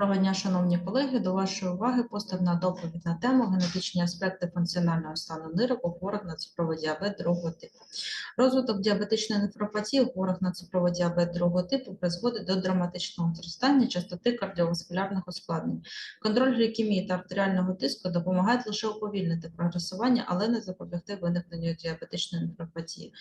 Доброго дня, шановні колеги. До вашої уваги поставлена доповідь на тему генетичні аспекти функціонального стану нирок у хворих на цукровий діабет другого типу. Розвиток діабетичної нефропатії у хворих на цукровий діабет другого типу призводить до драматичного зростання частоти кардіоваскулярних ускладнень. Контроль глікемії та артеріального тиску допомагають лише уповільнити прогресування, але не запобігти виникненню діабетичної нефропатії.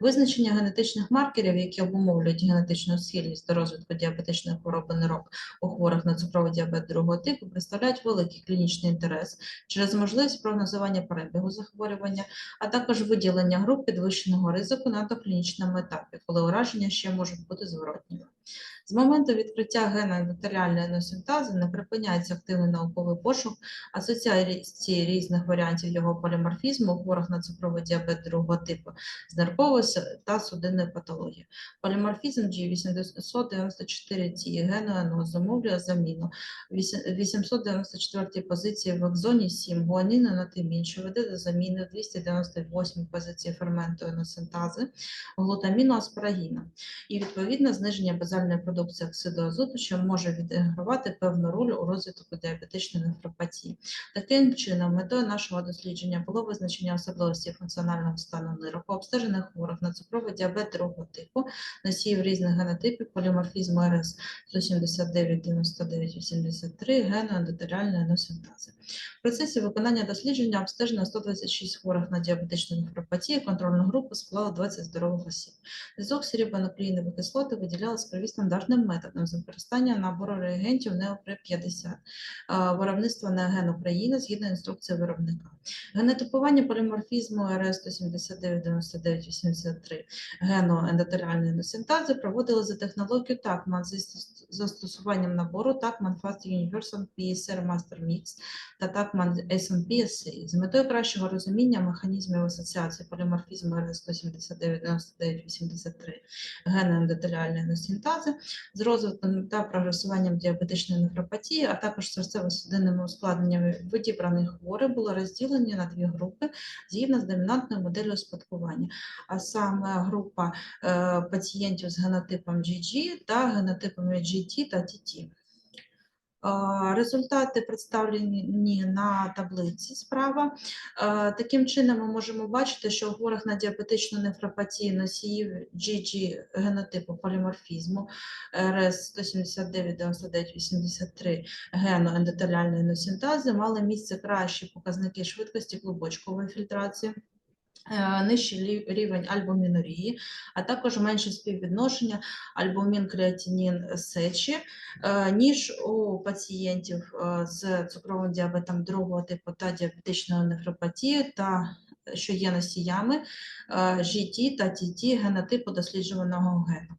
Визначення генетичних маркерів, які обумовлюють генетичну схильність до розвитку діабетичної хвороби нирок у хворих на цукровий діабет другого типу представляють великий клінічний інтерес через можливість прогнозування перебігу захворювання, а також виділення груп підвищеного ризику на доклінічному етапі, коли ураження ще можуть бути зворотніми. З моменту відкриття гена ендотеріальної носинтази не припиняється активний науковий пошук асоціації різних варіантів його поліморфізму хворих на цукровий діабет другого типу з нирковою та судинною патологією. Поліморфізм G894T гену зумовлює заміну вісім- 894 позиції в екзоні 7 гуаніну на тимін, що веде до заміни в 298 позиції ферменту еносинтази глутаміну аспарагіна і відповідно зниження базальної продукції оксиду азоту, що може відігравати певну роль у розвитку діабетичної нефропатії. Таким чином, метою нашого дослідження було визначення особливостей функціонального стану нирок, обстежених хворих на цукровий діабет другого типу, носіїв різних генотипів, поліморфізму РС 179, 99, 83, гену ендотеріальної носинтази. В процесі виконання дослідження обстежено 126 хворих на діабетичну нефропатію, контрольну групу склала 20 здорових осіб. Дезоксирибонуклеїнові кислоти виділялись крові стандартним методом з використання набору реагентів неопри 50 виробництва Неоген України згідно інструкції виробника. Генетипування поліморфізму РС 179 99 83 гену ендотеріальної проводили за технологією TACMAN зі застосуванням набору TACMAN Fast Universal PSR Master Mix та TACMAN SMP SI з метою кращого розуміння механізмів асоціації поліморфізму РС 179 99 83 гену ендотеріальної з розвитком та прогресуванням діабетичної нефропатії, а також серцево-судинними ускладненнями відібраних хворих було розділені на дві групи згідно з домінантною моделлю спадкування, а саме група е, пацієнтів з генотипом GG та генотипами GT та TT. Результати представлені на таблиці справа. Е, Таким чином, ми можемо бачити, що у хворих на діабетичну нефропатію носіїв GG генотипу поліморфізму РС 179 99 83 гену ендотеліальної носинтази мали місце кращі показники швидкості клубочкової фільтрації. Е, Нижчий рівень альбумінурії, а також менше співвідношення альбумін креатинін сечі, е, ніж у пацієнтів е, з цукровим діабетом другого типу та діабетичною нефропатією, та що є носіями GT та TT генотипу досліджуваного гену.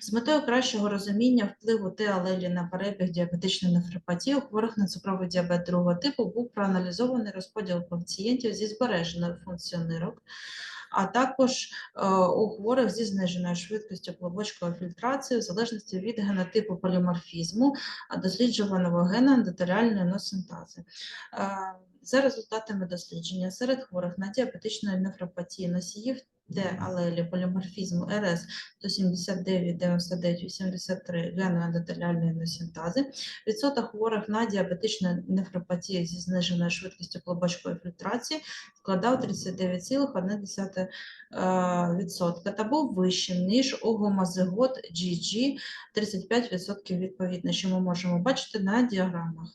З метою кращого розуміння впливу Т-алелі на перебіг діабетичної нефропатії у хворих на цукровий діабет другого типу був проаналізований розподіл пацієнтів зі збереженою функцією нирок, а також е, у хворих зі зниженою швидкістю клубочкової фільтрації в залежності від генотипу поліморфізму досліджуваного гена ендотеріальної носинтази. За результатами дослідження серед хворих на діабетичну нефропатію носіїв Т алелі поліморфізму РС 179, 99, 83 гену ендотеліальної носинтази, відсоток хворих на діабетичну нефропатію зі зниженою швидкістю клубочкової фільтрації складав 39,1% е, та був вищим, ніж у гомозигот GG 35% відповідно, що ми можемо бачити на діаграмах.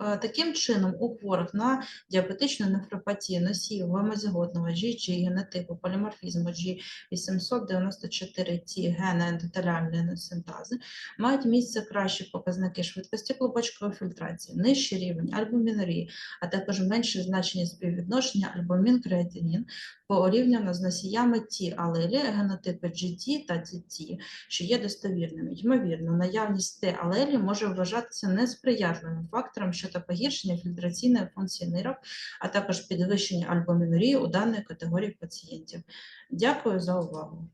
Е, Таким чином, у хворих на діабетичну нефропатію носіїв гомозиготного GG генотипу поліморфізму G894T гена ендотеліальної несинтази мають місце кращі показники швидкості клубочкової фільтрації, нижчий рівень альбумінурії, а також менше значення співвідношення альбумін-креатинін порівняно з носіями Т алелі генотипи GT та TT, що є достовірними. Ймовірно, наявність Т алелі може вважатися несприятливим фактором щодо погіршення фільтраційної функції нирок, а також підвищення альбумінурії у даної категорії пацієнтів. Дякую за увагу.